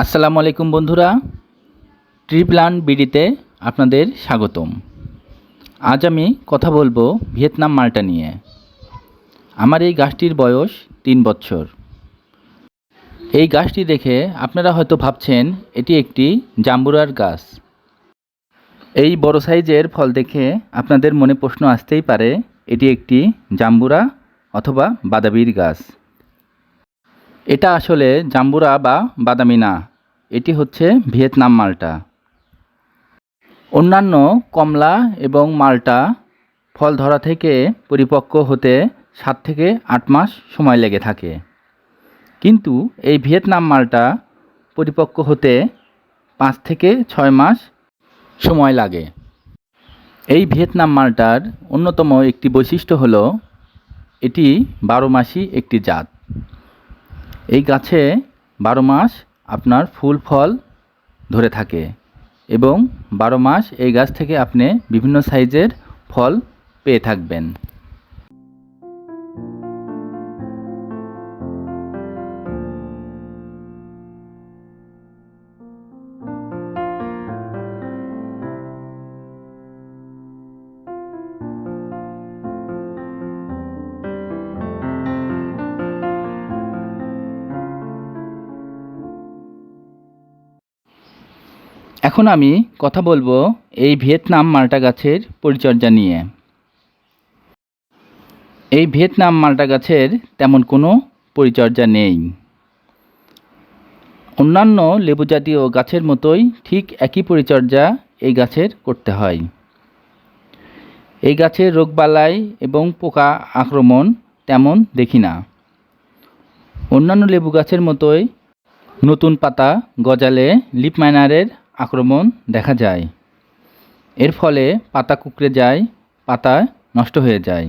আসসালামু আলাইকুম বন্ধুরা। ট্রিপ্লান বিডিতে আপনাদের স্বাগতম। আজ আমি কথা বলব ভিয়েতনাম মালটা নিয়ে। আমার এই গাছটির বয়স তিন বছর। এই গাছটি দেখে আপনারা হয়তো ভাবছেন, এটি একটি জাম্বুরার গাছ। এই বড় সাইজের ফল দেখে আপনাদের মনে প্রশ্ন আসতেই পারে, এটি একটি জাম্বুরা অথবা বাদাবির গাছ। এটা আসলে জাম্বুরা বা বাদামি না। এটি হচ্ছে ভিয়েতনাম মালটা। অন্যান্য কমলা এবং মালটা ফল ধরা থেকে পরিপক্ক হতে সাত থেকে আট মাস সময় লেগে থাকে। কিন্তু এই ভিয়েতনাম মালটা পরিপক্ক হতে পাঁচ থেকে ছয় মাস সময় লাগে। এই ভিয়েতনাম মালটার অন্যতম একটি বৈশিষ্ট্য হলো, এটি বারো মাসই একটি জাত। এই গাছে বারো মাস আপনার ফুল, ফল ধরে থাকে এবং বারো মাস এই গাছ থেকে আপনি বিভিন্ন সাইজের ফল পেয়ে থাকবেন। এখন আমি কথা বলব এই ভিয়েতনাম মাল্টা গাছের পরিচর্যা নিয়ে। এই ভিয়েতনাম মাল্টা গাছের তেমন কোনো পরিচর্যা নেই। অন্যান্য লেবু জাতীয় গাছের মতোই ঠিক একই পরিচর্যা এই গাছের করতে হয়। এই গাছের রোগবালাই এবং পোকা আক্রমণ তেমন দেখি না। অন্যান্য লেবু গাছের মতোই নতুন পাতা গজালে লিপ মাইনারের আক্রমণ দেখা যায়। এর ফলে পাতা কুকড়ে যায়, পাতা নষ্ট হয়ে যায়।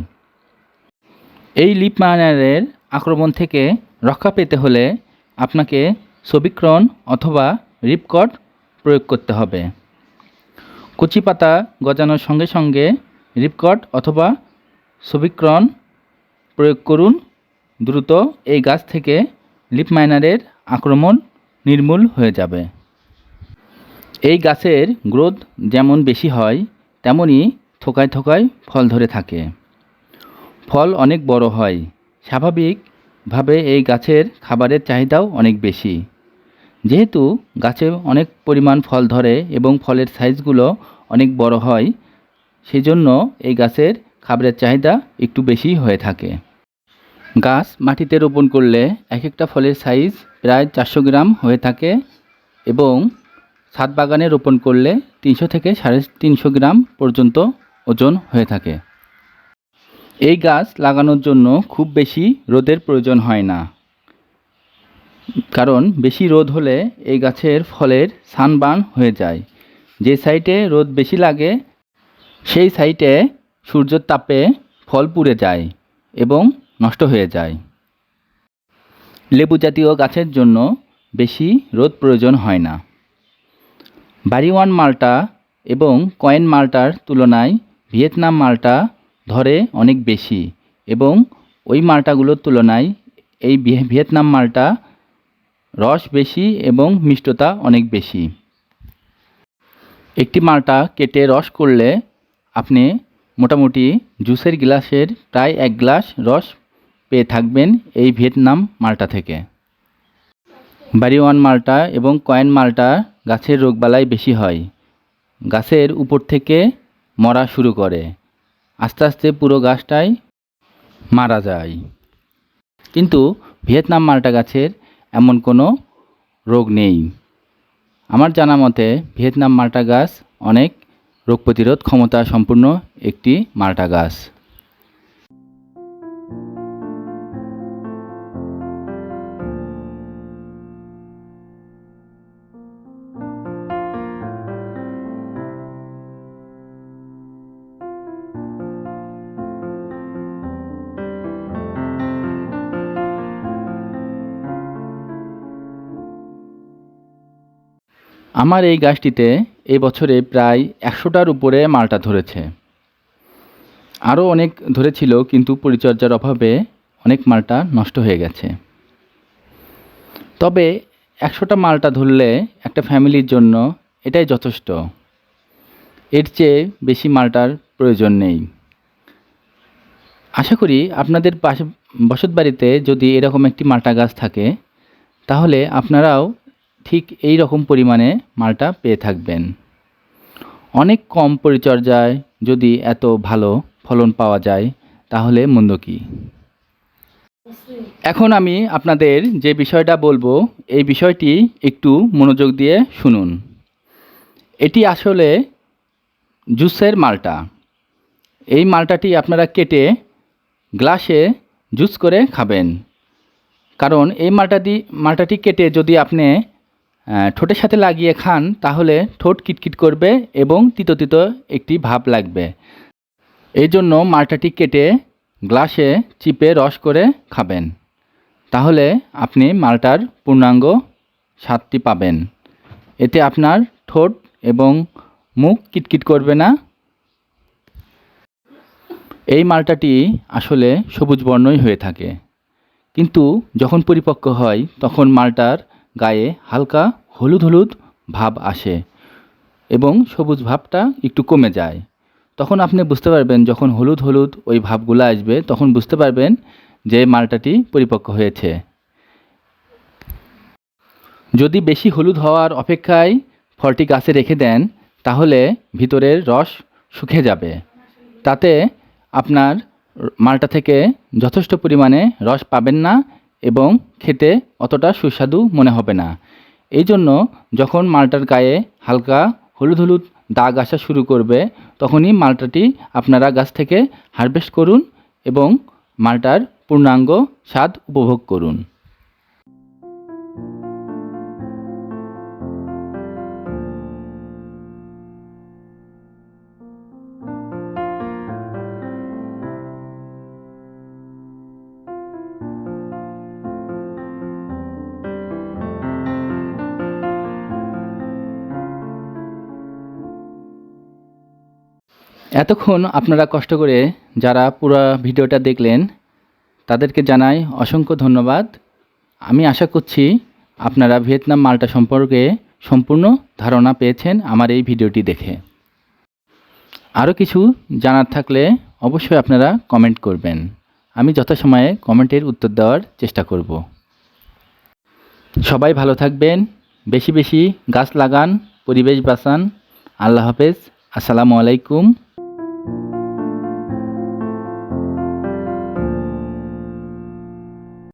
এই লিপ মাইনারের আক্রমণ থেকে রক্ষা পেতে হলে আপনাকে সবিক্রণ অথবা রিপকট প্রয়োগ করতে হবে। কচি পাতা গজানোর সঙ্গে সঙ্গে রিপকট অথবা সবিক্রন প্রয়োগ করুন। দ্রুত এই গাছ থেকে লিপ মাইনারের আক্রমণ নির্মূল হয়ে যাবে। এই গাছের গ্রোথ যেমন বেশি হয় তেমনই থোকায় থোকায় ফল ধরে থাকে। ফল অনেক বড় হয়। স্বাভাবিকভাবে এই গাছের খাবারের চাহিদাও অনেক বেশি। যেহেতু গাছে অনেক পরিমাণ ফল ধরে এবং ফলের সাইজগুলো অনেক বড় হয় সেই জন্য এই গাছের খাবারের চাহিদা একটু বেশি হয়ে থাকে। গাছ মাটিতে রোপণ করলে এক একটা ফলের সাইজ প্রায় চারশো গ্রাম হয়ে থাকে এবং ছাদ বাগানে রোপণ করলে তিনশো থেকে সাড়ে তিনশো গ্রাম পর্যন্ত ওজন হয়ে থাকে। এই গাছ লাগানোর জন্য খুব বেশি রোদের প্রয়োজন হয় না। কারণ বেশি রোদ হলে এই গাছের ফলের সানবার্ন হয়ে যায়। যে সাইটে রোদ বেশি লাগে, সেই সাইটে সূর্যের তাপে ফল পুড়ে যায় এবং নষ্ট হয়ে যায়। লেবু জাতীয় গাছের জন্য বেশি রোদ প্রয়োজন হয় না। বাড়িওয়ান মালটা এবং কয়েন মালটার তুলনায় ভিয়েতনাম মালটা ধরে অনেক বেশি এবং ওই মালটাগুলোর তুলনায় এই ভিয়েতনাম মালটা রস বেশি এবং মিষ্টতা অনেক বেশি। একটি মালটা কেটে রস করলে আপনি মোটামুটি জুসের গ্লাসের প্রায় এক গ্লাস রস পেয়ে থাকবেন এই ভিয়েতনাম মালটা থেকে। বাড়িওয়ান মালটা এবং কয়েন মালটা গাছের রোগবালাই বেশি হয়। গাছের উপর থেকে মরা শুরু করে। আস্তে আস্তে পুরো গাছটাই মারা যায়। কিন্তু ভিয়েতনাম মালটা গাছের এমন কোনো রোগ নেই। আমার জানা মতে ভিয়েতনাম মালটা গাছ অনেক রোগ প্রতিরোধ ক্ষমতা সম্পূর্ণ একটি মালটা গাছ। আমার এই গাছটিতে এই বছরে প্রায় একশোটার উপরে মালটা ধরেছে। আরও অনেক ধরেছিল, কিন্তু পরিচর্যার অভাবে অনেক মালটা নষ্ট হয়ে গেছে। তবে একশোটা মালটা ধরলে একটা ফ্যামিলির জন্য এটাই যথেষ্ট। এর চেয়ে বেশি মালটার প্রয়োজন নেই। আশা করি আপনাদের পাশে বসত বাড়িতে যদি এরকম একটি মালটা গাছ থাকে, তাহলে আপনারাও ঠিক এই রকম পরিমাণে মালটা পেয়ে থাকবেন। অনেক কম পরিচর্যায় যদি এত ভালো ফলন পাওয়া যায়, তাহলে মন্দ কী? এখন আমি আপনাদের যে বিষয়টা বলব, এই বিষয়টি একটু মনোযোগ দিয়ে শুনুন। এটি আসলে জুসের মালটা। এই মালটাটি আপনারা কেটে গ্লাসে জুস করে খাবেন। কারণ এই মালটাটি মালটাটি কেটে যদি আপনি ঠোঁটের সাথে লাগিয়ে খান, তাহলে ঠোঁট কিটকিট করবে এবং তিতো তিতো একটি ভাব লাগবে। এই জন্য মালটাটি কেটে গ্লাসে চিপে রস করে খাবেন। তাহলে আপনি মালটার পূর্ণাঙ্গ স্বাদটি পাবেন। এতে আপনার ঠোঁট এবং মুখ কিটকিট করবে না। এই মালটাটি আসলে সবুজ বর্ণই হয়ে থাকে। কিন্তু যখন পরিপক্ক হয়, তখন মালটার গায়ে হালকা হলুদ হলুদ ভাব আসে এবং সবুজ ভাবটা একটু কমে যায়। তখন আপনি বুঝতে পারবেন যখন হলুদ হলুদ ওই ভাবগুলো আসবে, তখন বুঝতে পারবেন যে মালটাটি পরিপক্ক হয়েছে। যদি বেশি হলুদ হওয়ার অপেক্ষায় ফলটি গাছে রেখে দেন, তাহলে ভিতরের রস শুকিয়ে যাবে। তাতে আপনার মালটা থেকে যথেষ্ট পরিমাণে রস পাবেন না এবং খেতে অতটা সুস্বাদু মনে হবে না। এই জন্য যখন মালটার গায়ে হালকা হলুদ হলুদ দাগ আসা শুরু করবে, তখনই মালটাটি আপনারা গাছ থেকে হারভেস্ট করুন এবং মালটার পূর্ণাঙ্গ স্বাদ উপভোগ করুন। এতক্ষণ আপনারা কষ্ট করে যারা পুরো ভিডিওটা দেখলেন, তাদেরকে জানাই অসংখ্য ধন্যবাদ। আমি আশা করছি আপনারা ভিয়েতনাম মালটা সম্পর্কে সম্পূর্ণ ধারণা পেয়েছেন আমার এই ভিডিওটি দেখে। আরও কিছু জানার থাকলে অবশ্যই আপনারা কমেন্ট করবেন। আমি যথাসময়ে কমেন্টের উত্তর দেওয়ার চেষ্টা করব। সবাই ভালো থাকবেন, বেশি বেশি গাছ লাগান, পরিবেশ বাঁচান। আল্লাহ হাফেজ, আসসালামু আলাইকুম।